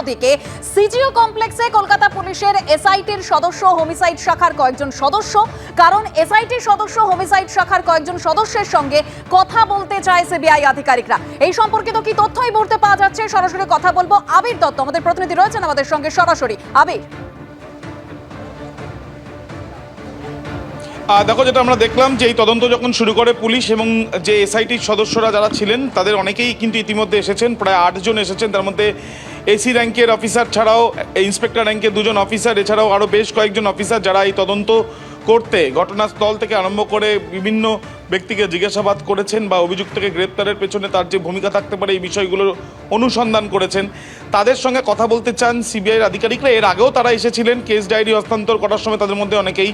অন্যদিকে সিজিও কমপ্লেক্সে কলকাতা পুলিশের এসআইটির সদস্য, হোমিসাইড শাখার কয়েকজন সদস্য। কারণ এসআইটির সদস্য, হোমিসাইড শাখার কয়েকজন সদস্যের সঙ্গে কথা বলতে চায় সিবিআই আধিকারিকরা। এই সম্পর্কিত কি তথ্য এই মুহূর্তে পাওয়া যাচ্ছে? সরাসরি কথা বলব আবির দত্ত। আমাদের প্রতিনিধি রয়েছেন আমাদের সঙ্গে সরাসরি। আবির। দেখো, যেটা আমরা দেখলাম যে এই তদন্ত যখন শুরু করে পুলিশ এবং যে এসআইটির সদস্যরা যারা ছিলেন, তাদের অনেকেই কিন্তু ইতিমধ্যে এসেছেন, প্রায় আটজন এসেছেন। তার মধ্যে এসি র্যাঙ্কের অফিসার ছাড়াও ইন্সপেক্টর র্যাঙ্কের দুজন অফিসার এছাড়াও আরও বেশ কয়েকজন অফিসার যারা এই তদন্ত করতে, ঘটনাস্থল থেকে আরম্ভ করে বিভিন্ন ব্যক্তিকে জিজ্ঞাসাবাদ করেছেন বা অভিযুক্তকে গ্রেপ্তারের পেছনে তার যে ভূমিকা থাকতে পারে এই বিষয়গুলোর অনুসন্ধান করেছেন। তাদের সঙ্গে কথা বলতে চান সিবিআইয়ের আধিকারিকরা। এর আগেও তারা এসেছিলেন, কেস ডায়েরি হস্তান্তর করার সময় তাদের মধ্যে অনেকেই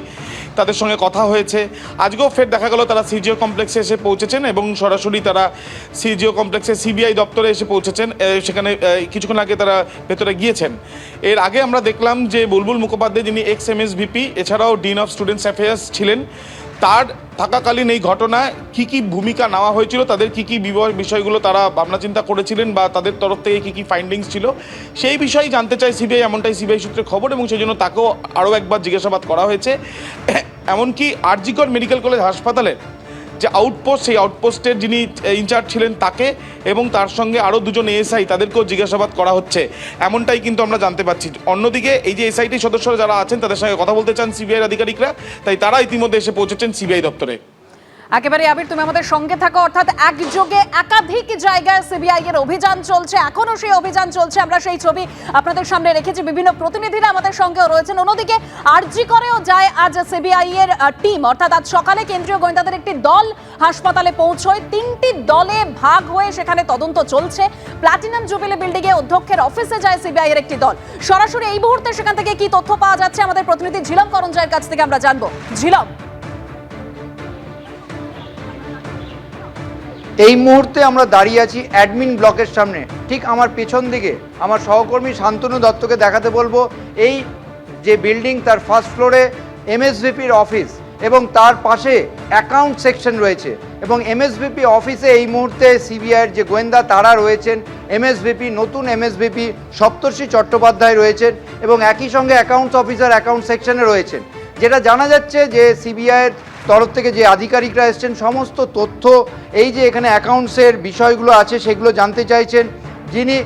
তাদের সঙ্গে কথা হয়েছে। আজকেও ফের দেখা গেল তারা সিজিও কমপ্লেক্সে এসে পৌঁছেছেন এবং সরাসরি তারা সিজিও কমপ্লেক্সে সিবিআই দপ্তরে এসে পৌঁছেছেন সেখানে কিছুক্ষণ আগে তারা ভেতরে গিয়েছেন। এর আগে আমরা দেখলাম যে বুলবুল মুখোপাধ্যায়, যিনি এক্স এম এস ভিপি এছাড়াও ডিন অফ স্টুডেন্টস অ্যাফেয়ার্স ছিলেন। তার থাকাকালীন এই ঘটনায় কি কি ভূমিকা নেওয়া হয়েছিল, তাদের কি কি বিষয়গুলো তারা ভাবনা চিন্তা করেছিলেন বা তাদের তরফ থেকে কি কি ফাইন্ডিংস ছিল, সেই বিষয়ে জানতে চাই সিবিআই, এমনটাই সিবিআই সূত্রে খবর এবং সেই জন্য তাকেও আরও একবার জিজ্ঞাসাবাদ করা হয়েছে। এমনকি আরজিকর মেডিকেল কলেজ হাসপাতালে যে আউটপোস্ট সেই আউটপোস্টের যিনি ইনচার্জ ছিলেন তাকে এবং তার সঙ্গে আরও দুজন এএসআই তাদেরকেও জিজ্ঞাসাবাদ করা হচ্ছে। এমনটাই কিন্তু আমরা জানতে পারছি। অন্যদিকে এই যে এসআইটি সদস্যরা যারা আছেন, তাদের সঙ্গে কথা বলতে চান সিবিআই আধিকারিকরা, তাই তারা ইতিমধ্যে এসে পৌঁছেছেন সিবিআই দপ্তরে। একেবারে আবির, তুমি আমাদের সঙ্গে থাকো। অর্থাৎ একযোগে একাধিক জায়গায় সিবিআই এর অভিযান চলছে। এখনও সেই অভিযান চলছে, আমরা সেই ছবি আপনাদের সামনে রেখেছি। বিভিন্ন প্রতিনিধিরা আমাদের সঙ্গেও রয়েছেন। অন্যদিকে আরজি করেও যায় আজ সিবিআই এর টিম। অর্থাৎ আজ সকালে কেন্দ্রীয় গোয়েন্দাদের একটি দল হাসপাতালে পৌঁছয়। তিনটি দলে ভাগ হয়ে সেখানে তদন্ত চলছে। প্লাটিনাম জুবিলি বিল্ডিং এ অধ্যক্ষের অফিসে যায় সিবিআই এর একটি দল। সরাসরি এই মুহূর্তে সেখান থেকে কি তথ্য পাওয়া যাচ্ছে? আমাদের প্রতিনিধি ঝিলম করঞ্জয়ের কাছ থেকে আমরা জানব। ঝিলম। এই মুহূর্তে আমরা দাঁড়িয়ে আছি অ্যাডমিন ব্লকের সামনে। ঠিক আমার পেছন দিকে, আমার সহকর্মী শান্তনু দত্তকে দেখাতে বলব। এই যে বিল্ডিং তার ফার্স্ট ফ্লোরে এমএসভিপির অফিস এবং তার পাশে অ্যাকাউন্ট সেকশন রয়েছে। এবং এমএসভিপি অফিসে এই মুহূর্তে সিবিআইয়ের যে গোয়েন্দা তারা রয়েছেন, এমএসভিপি, নতুন এমএসভিপি সপ্তর্ষি চট্টোপাধ্যায় রয়েছেন এবং একই সঙ্গে অ্যাকাউন্টস অফিসার অ্যাকাউন্ট সেকশনে রয়েছেন। যেটা জানা যাচ্ছে যে সিবিআইয়ের তরফ থেকে যে আধিকারিকরা এসছেন, সমস্ত তথ্য, এই যে এখানে অ্যাকাউন্টসের বিষয়গুলো আছে, সেগুলো জানতে চাইছেন। যিনি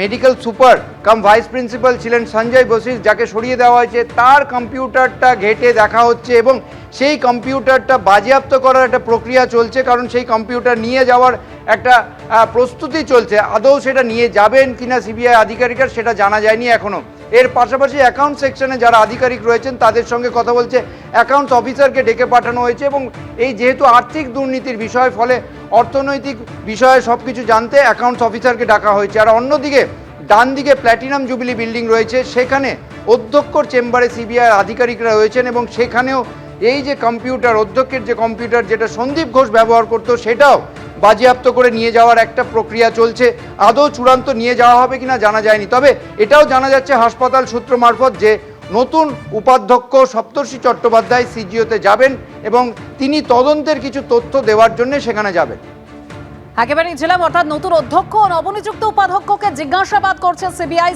medical super cum vice principal ছিলেন সঞ্জয় বসিস যাকে সরিয়ে দেওয়া হয়েছে, তার কম্পিউটারটা ঘেটে দেখা হচ্ছে এবং সেই কম্পিউটারটা বাজেয়াপ্ত করার একটা প্রক্রিয়া চলছে, কারণ সেই কম্পিউটার নিয়ে যাওয়ার একটা প্রস্তুতি চলছে। আদৌ সেটা নিয়ে যাবেন কিনা সিবিআই আধিকারিকরা, সেটা জানা যায়নি এখনও এর পাশাপাশি অ্যাকাউন্ট সেকশনে যারা আধিকারিক রয়েছেন, তাদের সঙ্গে কথা বলছে। অ্যাকাউন্টস অফিসারকে ডেকে পাঠানো হয়েছে এবং এই যেহেতু আর্থিক দুর্নীতির বিষয়, ফলে অর্থনৈতিক বিষয়ে সব কিছু জানতে অ্যাকাউন্টস অফিসারকে ডাকা হয়েছে। আর অন্যদিকে ডান দিকে প্ল্যাটিনাম জুবিলি বিল্ডিং রয়েছে। সেখানে অধ্যক্ষর চেম্বারে সিবিআই আধিকারিকরা রয়েছেন এবং সেখানেও এই যে কম্পিউটার অধ্যক্ষের যে কম্পিউটার যেটা সন্দীপ ঘোষ ব্যবহার করতো, সেটাও বাজেয়াপ্ত করে নিয়ে যাওয়ার একটা প্রক্রিয়া চলছে। আদৌ চূড়ান্ত নিয়ে যাওয়া হবে কিনা জানা যায়নি। তবে এটাও জানা যাচ্ছে হাসপাতাল সূত্র মারফত যে নতুন উপাধ্যক্ষ সপ্তর্ষি চট্টোপাধ্যায় সিজিওতে যাবেন এবং তিনি তদন্তের কিছু তথ্য দেওয়ার জন্য সেখানে যাবেন। একেবারে ছিলাম অর্থাৎ নতুন অধ্যক্ষ নবনিযুক্ত উপাধ্যক্ষকে জিজ্ঞাসাবাদ করছে সিবিআই